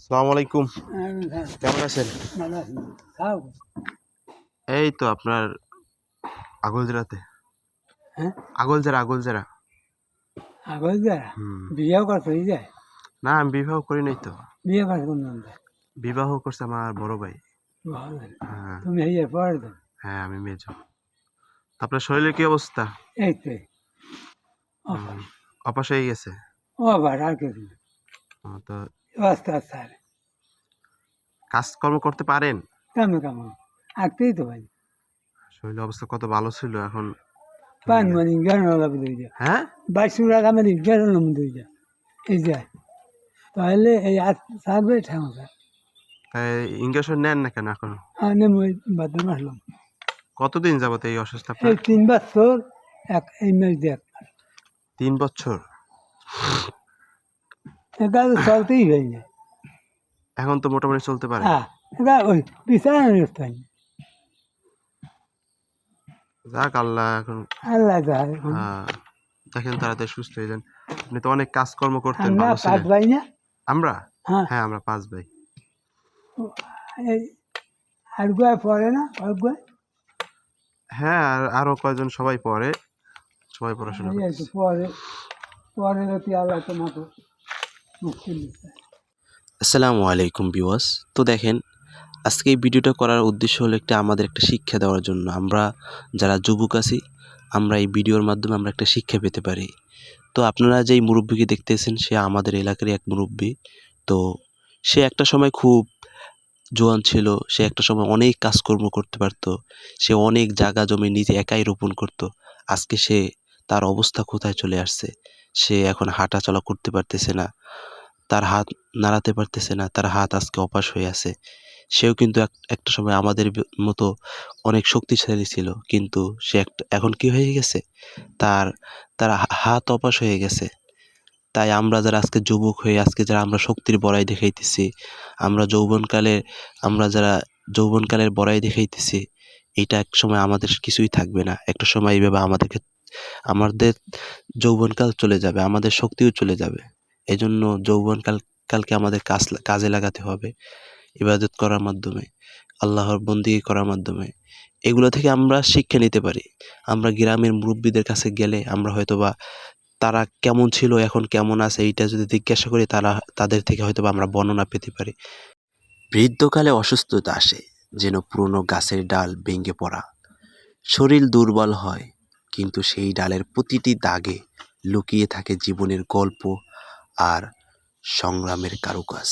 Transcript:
সালাম আলাইকুম। কেমন আছেন? এই তো আপনার আগলজেরাতে। হ্যাঁ? আগলজেরা আগলজেরা। আগল যায় হুম। বিয়েও করতে যায় না আমি বিবাহ করি নাই তো। বিয়ে করতে কোন বিবাহ করছে আমার বড় ভাই। হ্যাঁ। তুমি এই পড়ে হ্যাঁ আমি মেজ। আপনার শরীরের কি অবস্থা? এই তো। অপাস হয়ে গেছে? ও আবার আর কিছু তো আস্তে আস্তে কাজকর্ম করতে পারেন? কামে কামে আঁকতেই তো ভাই শরীরের অবস্থা কত ভালো ছিল এখন? পান মানে জ্ঞান লাভ দিয়ে যা হ্যাঁ? বাইশুরা কামে জ্ঞান নাম দিয়ে যা এই যায় তাহলে এই আর থাকবে ঠাকুর তাই ইঞ্জেকশন নেন না কেন এখন? আমি ওই বাথরুম আসলাম। কতদিন যাবত এই অসুস্থ এই তিন বছর এক এই ম্যাচ দেখ তিন বছর? এটা তো চলতেই হয়ে এখন তো মোটামুটি চলতে পারে। হ্যাঁ এটা ওই বিছানা যাক আল্লাহ এখন আল্লাহ হ্যাঁ, দেখেন তাড়াতাড়ি সুস্থ হয়ে যান। আপনি তো অনেক কাজকর্ম করতেন ভালো পাঁচ ভাই না? আমরা? হ্যাঁ। হ্যাঁ আমরা পাঁচ ভাই। আর গুয়া পড়ে না? আর গুয়া? হ্যাঁ আর আরও কয়জন সবাই পড়ে সবাই পড়াশোনা করে পরে। পরে যদি আল্লাহ তোমাকে আসসালামু আলাইকুম বিওয়াস তো দেখেন, আজকে এই ভিডিওটা করার উদ্দেশ্য হলো একটা আমাদের একটা শিক্ষা দেওয়ার জন্য। আমরা যারা যুবক আছি, আমরা এই ভিডিওর মাধ্যমে আমরা একটা শিক্ষা পেতে পারি। তো আপনারা যেই মুরব্বীকে দেখতেছেন, সে আমাদের এলাকারই এক মুরব্বী। তো সে একটা সময় খুব জোয়ান ছিল, সে একটা সময় অনেক কাজকর্ম করতে পারতো, সে অনেক জায়গা জমি নিজে একাই রোপণ করতো। আজকে সে তার অবস্থা কোথায় চলে আসছে? সে এখন হাঁটা চলা করতে পারতেছে না। তার হাত নাড়াতে পারতেছে না। তার হাত আজকে অপাস হয়ে আছে। সেও কিন্তু এক- একটা সময় আমাদের মতো অনেক শক্তিশালী ছিল। কিন্তু সে একটা এখন কি হয়ে গেছে? তার তার হাত অপাস হয়ে গেছে। তাই আমরা যারা আজকে যুবক হয়ে, আজকে যারা আমরা শক্তির বড়াই দেখাইতেছি, আমরা যৌবনকালে আমরা যারা যৌবনকালের বড়াই দেখাইতেছি, এটা এক সময় আমাদের কিছুই থাকবে না। একটা সময় এইভাবে আমাদেরকে আমাদের যৌবনকাল চলে যাবে, আমাদের শক্তিও চলে যাবে। এই জন্য যৌবনকাল, কালকে আমাদের কাজ, কাজে লাগাতে হবে, ইবাদত করার মাধ্যমে, আল্লাহর বন্দিগি করার মাধ্যমে। এগুলো থেকে আমরা শিক্ষা নিতে পারি। আমরা গ্রামের মুরব্বীদের কাছে গেলে আমরা হয়তোবা তারা কেমন ছিল, এখন কেমন আছে, এইটা যদি জিজ্ঞাসা করি তারা, তাদের থেকে হয়তোবা আমরা বর্ণনা পেতে পারি। বৃদ্ধকালে অসুস্থতা আসে, যেন পুরনো গাছের ডাল ভেঙে পড়া। শরীর দুর্বল হয় কিন্তু সেই ডালের প্রতিটি দাগে লুকিয়ে থাকে জীবনের গল্প আর সংগ্রামের কারুকাজ।